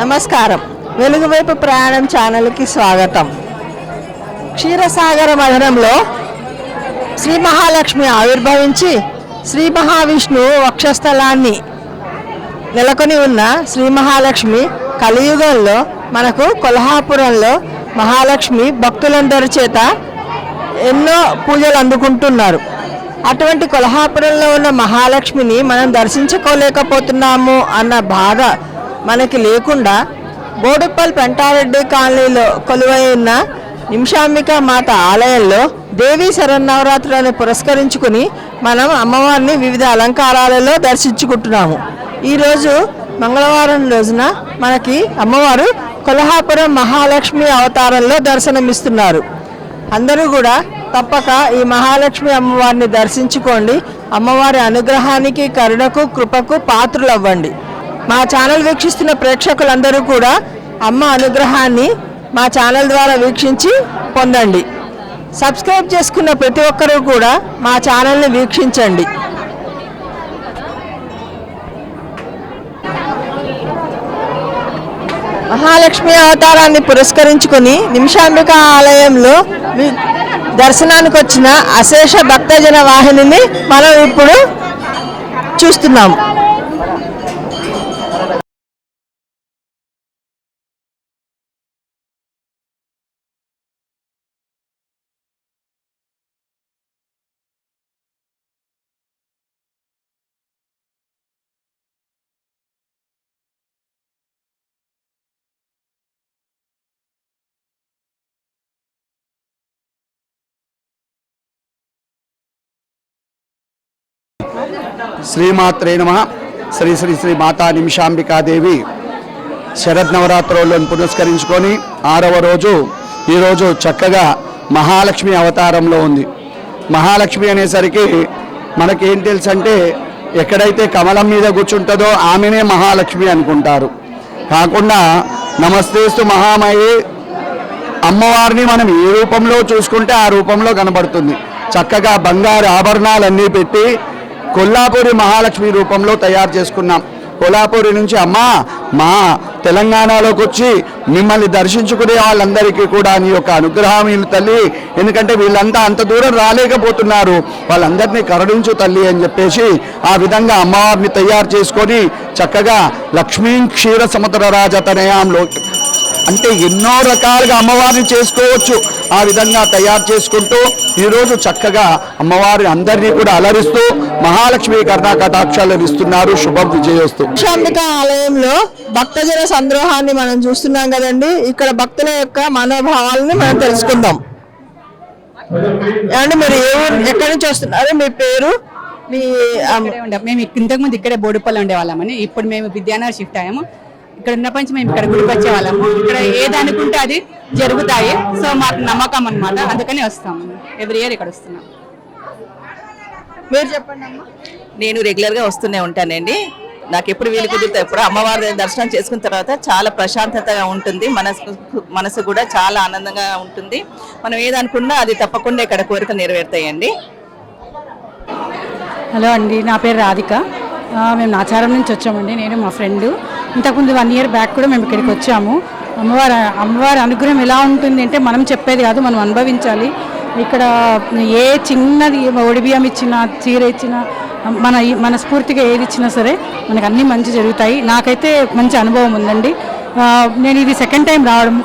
నమస్కారం. వెలుగువైపు ప్రయాణం ఛానల్కి స్వాగతం. క్షీరసాగర మధురంలో శ్రీ మహాలక్ష్మి ఆవిర్భవించి శ్రీ మహావిష్ణువు వక్షస్థలాన్ని నెలకొని ఉన్న శ్రీ మహాలక్ష్మి కలియుగంలో మనకు కొల్హాపురంలో మహాలక్ష్మి భక్తులందరి చేత ఎన్నో పూజలు అందుకుంటున్నారు. అటువంటి కొల్హాపురంలో ఉన్న మహాలక్ష్మిని మనం దర్శించుకోలేకపోతున్నాము అన్న బాధ మనకి లేకుండా బోడుప్పల్ పెంటారెడ్డి కాలనీలో కొలువై ఉన్న నిమిషాంబిక మాత ఆలయంలో దేవీ శరన్నవరాత్రులను పురస్కరించుకుని మనం అమ్మవారిని వివిధ అలంకారాలలో దర్శించుకుంటున్నాము. ఈరోజు మంగళవారం రోజున మనకి అమ్మవారు కొల్హాపురం మహాలక్ష్మి అవతారంలో దర్శనమిస్తున్నారు. అందరూ కూడా తప్పక ఈ మహాలక్ష్మి అమ్మవారిని దర్శించుకోండి. అమ్మవారి అనుగ్రహానికి కరుణకు కృపకు పాత్రులు అవ్వండి మా ఛానల్ వీక్షిస్తున్న ప్రేక్షకులందరూ కూడా అమ్మ అనుగ్రహాన్ని మా ఛానల్ ద్వారా వీక్షించి పొందండి. సబ్స్క్రైబ్ చేసుకున్న ప్రతి ఒక్కరూ కూడా మా ఛానల్ని వీక్షించండి. మహాలక్ష్మి అవతారాన్ని పురస్కరించుకొని నిమిషాంబిక ఆలయంలో దర్శనానికి వచ్చిన అశేష భక్తజన వాహినిని మనం ఇప్పుడు చూస్తున్నాము శ్రీమాత్రే నమ. శ్రీ శ్రీ శ్రీ మాతా నిమిషాంబికాదేవి శరద్ నవరాత్రులను పురస్కరించుకొని ఆరవ రోజు ఈరోజు చక్కగా మహాలక్ష్మి అవతారంలో ఉంది. మహాలక్ష్మి అనేసరికి మనకేం తెలుసు అంటే ఎక్కడైతే కమలం మీద కూర్చుంటుందో ఆమెనే మహాలక్ష్మి అనుకుంటారు. కాకుండా నమస్తేస్తు మహామయే అమ్మవారిని మనం ఏ రూపంలో చూసుకుంటే ఆ రూపంలో కనబడుతుంది. చక్కగా బంగారు ఆభరణాలన్నీ పెట్టి కొల్లాపూరి మహాలక్ష్మి రూపంలో తయారు చేసుకున్నాం. కొల్లాపూరి నుంచి అమ్మా మా తెలంగాణలోకి వచ్చి మిమ్మల్ని దర్శించుకునే వాళ్ళందరికీ కూడా నీ యొక్క అనుగ్రహం వీళ్ళు తల్లి. ఎందుకంటే వీళ్ళంతా అంత దూరం రాలేకపోతున్నారు. వాళ్ళందరినీ కరుణించు తల్లి అని చెప్పేసి ఆ విధంగా అమ్మవారిని తయారు చేసుకొని చక్కగా లక్ష్మీ క్షీర సముద్ర రాజతనయాంలో అంటే ఎన్నో రకాలుగా అమ్మవారిని చేసుకోవచ్చు. ఆ విధంగా తయారు చేసుకుంటూ ఈరోజు చక్కగా అమ్మవారి అందరినీ కూడా అలరిస్తూ మహాలక్ష్మి కర్ణా కటాక్షాలు ఇస్తున్నారు. శుభం విజయోస్తు. ఆలయంలో భక్తజన సంద్రోహాన్ని మనం చూస్తున్నాం కదండి. ఇక్కడ భక్తుల యొక్క మనోభావాలని మనం తెలుసుకుందాం. ఏమంటే మీరు ఏ ఊరు ఎక్కడి నుంచి వస్తున్నారు? మీ పేరు? మీ మేము ఇంతకుముందు ఇక్కడే బోడుపల్లి ఉండేవాళ్ళమని ఇప్పుడు మేము విద్యానగర్ షిఫ్ట్ అయ్యాము. ఇక్కడ ఉన్నప్పటి నుంచి మేము ఇక్కడ గుడికి వచ్చేవాళ్ళము ఇక్కడ ఏది అనుకుంటే అది జరుగుతాయి. సో మాకు నమ్మకం అన్నమాట. అందుకని వస్తాము ఎవ్రీ ఇయర్ ఇక్కడ వస్తున్నాం. మీరు చెప్పండి అమ్మా. నేను రెగ్యులర్గా వస్తూనే ఉంటానండి. నాకు ఎప్పుడు వీలు కుదిరితే ఎప్పుడు అమ్మవారి దర్శనం చేసుకున్న తర్వాత చాలా ప్రశాంతతగా ఉంటుంది. మనసు మనసు కూడా చాలా ఆనందంగా ఉంటుంది. మనం ఏదనుకున్నా అది తప్పకుండా ఇక్కడ కోరిక నెరవేరుతాయండి. హలో అండి నా పేరు రాధిక. ఆ, మేము నాచారం నుంచి వచ్చామండి. నేను మా ఫ్రెండ్. ఇంతకుముందు వన్ ఇయర్ బ్యాక్ కూడా మేము ఇక్కడికి వచ్చాము. అమ్మవారి అమ్మవారి అనుగ్రహం ఎలా ఉంటుంది అంటే మనం చెప్పేది కాదు మనం అనుభవించాలి. ఇక్కడ ఏ చిన్నది ఒడిబియ్యం ఇచ్చినా చీర ఇచ్చినా మన మన స్ఫూర్తిగా ఏది ఇచ్చినా సరే మనకు అన్నీ మంచి జరుగుతాయి. నాకైతే మంచి అనుభవం ఉందండి. నేను ఇది సెకండ్ టైం రావడం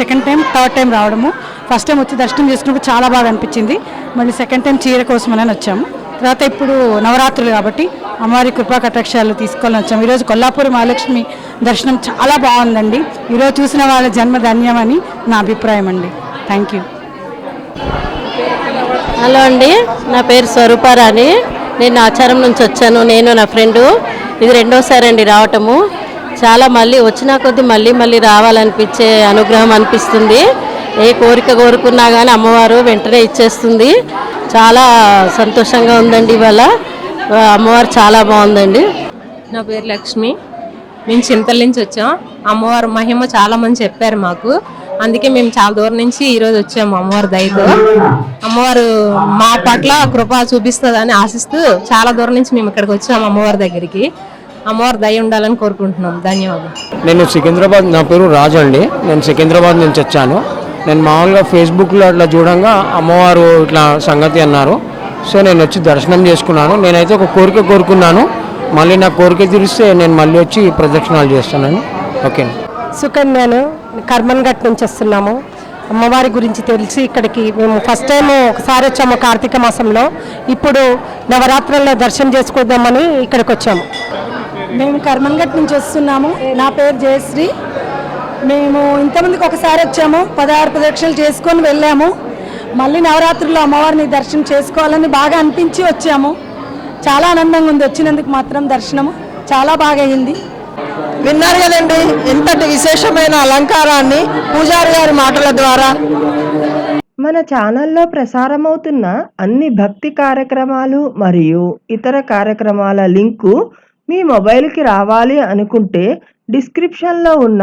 సెకండ్ టైం థర్డ్ టైం రావడము. ఫస్ట్ టైం వచ్చి దర్శనం చేసుకున్నప్పుడు చాలా బాగా అనిపించింది. మళ్ళీ సెకండ్ టైం చీర కోసమని వచ్చాము. తర్వాత ఇప్పుడు నవరాత్రులు కాబట్టి అమ్మవారి కృపా కటాక్షాలు తీసుకోవాలని వచ్చాము. ఈరోజు కొల్లాపూరి మహాలక్ష్మి దర్శనం చాలా బాగుందండి. ఈరోజు చూసిన వాళ్ళ జన్మ ధన్యమని నా అభిప్రాయం అండి. థ్యాంక్ యూ హలో అండి. నా పేరు స్వరూపారాణి నేను ఆచారం నుంచి వచ్చాను. నేను నా ఫ్రెండు. ఇది రెండోసారి అండి రావటము. చాలా మళ్ళీ వచ్చిన కొద్దీ మళ్ళీ మళ్ళీ రావాలనిపించే అనుగ్రహం అనిపిస్తుంది. ఏ కోరిక కోరుకున్నా కానీ అమ్మవారు వెంటనే ఇచ్చేస్తుంది. చాలా సంతోషంగా ఉందండి ఇవాళ. అమ్మవారు చాలా బాగుందండి. నా పేరు లక్ష్మి. మేము చింతల నుంచి వచ్చాం. అమ్మవారి మహిమ చాలా మంది చెప్పారు మాకు. అందుకే మేము చాలా దూరం నుంచి ఈ రోజు వచ్చాము అమ్మవారి దయతో. అమ్మవారు మా పట్ల కృప చూపిస్తుందని ఆశిస్తూ చాలా దూరం నుంచి మేము ఇక్కడికి వచ్చాము అమ్మవారి దగ్గరికి. అమ్మవారి దయ ఉండాలని కోరుకుంటున్నాం. ధన్యవాదాలు. నేను సికింద్రాబాద్ నా పేరు రాజు అండి. నేను సికింద్రాబాద్ నుంచి వచ్చాను. నేను మామూలుగా ఫేస్బుక్లో అట్లా చూడంగా అమ్మవారు ఇట్లా సంగతి అన్నారు. సో నేను వచ్చి దర్శనం చేసుకున్నాను. నేనైతే ఒక కోరిక కోరుకున్నాను. మళ్ళీ నా కోరిక తీరిస్తే నేను మళ్ళీ వచ్చి ప్రదక్షిణాలు చేస్తాను ఓకే. సుకన్యను కర్మన్ ఘట్ నుంచి వస్తున్నాము. అమ్మవారి గురించి తెలిసి ఇక్కడికి మేము ఫస్ట్ టైం ఒకసారి వచ్చాము కార్తీక మాసంలో. ఇప్పుడు నవరాత్రుల్లో దర్శనం చేసుకుందామని ఇక్కడికి వచ్చాము. మేము కర్మన్ ఘట్ నుంచి వస్తున్నాము. నా పేరు జయశ్రీ. మేము ఇంతమందికి ఒకసారి వచ్చాము పదహారు ప్రదక్షిణలు చేసుకొని వెళ్ళాము. మళ్ళీ నవరాత్రుల్లో అమ్మవారిని దర్శనం చేసుకోవాలని బాగా అనిపించి వచ్చాము. చాలా ఆనందంగా ఉంది వచ్చినందుకు మాత్రం దర్శనము. చాలా బాగా అయింది. విన్నారు కదండి ఇంతటి విశేషమైన అలంకారాన్ని పూజారి గారి మాటల ద్వారా. మన ఛానల్లో ప్రసారమవుతున్న అన్ని భక్తి కార్యక్రమాలు మరియు ఇతర కార్యక్రమాల లింకు మీ మొబైల్కి రావాలి అనుకుంటే డిస్క్రిప్షన్లో ఉన్న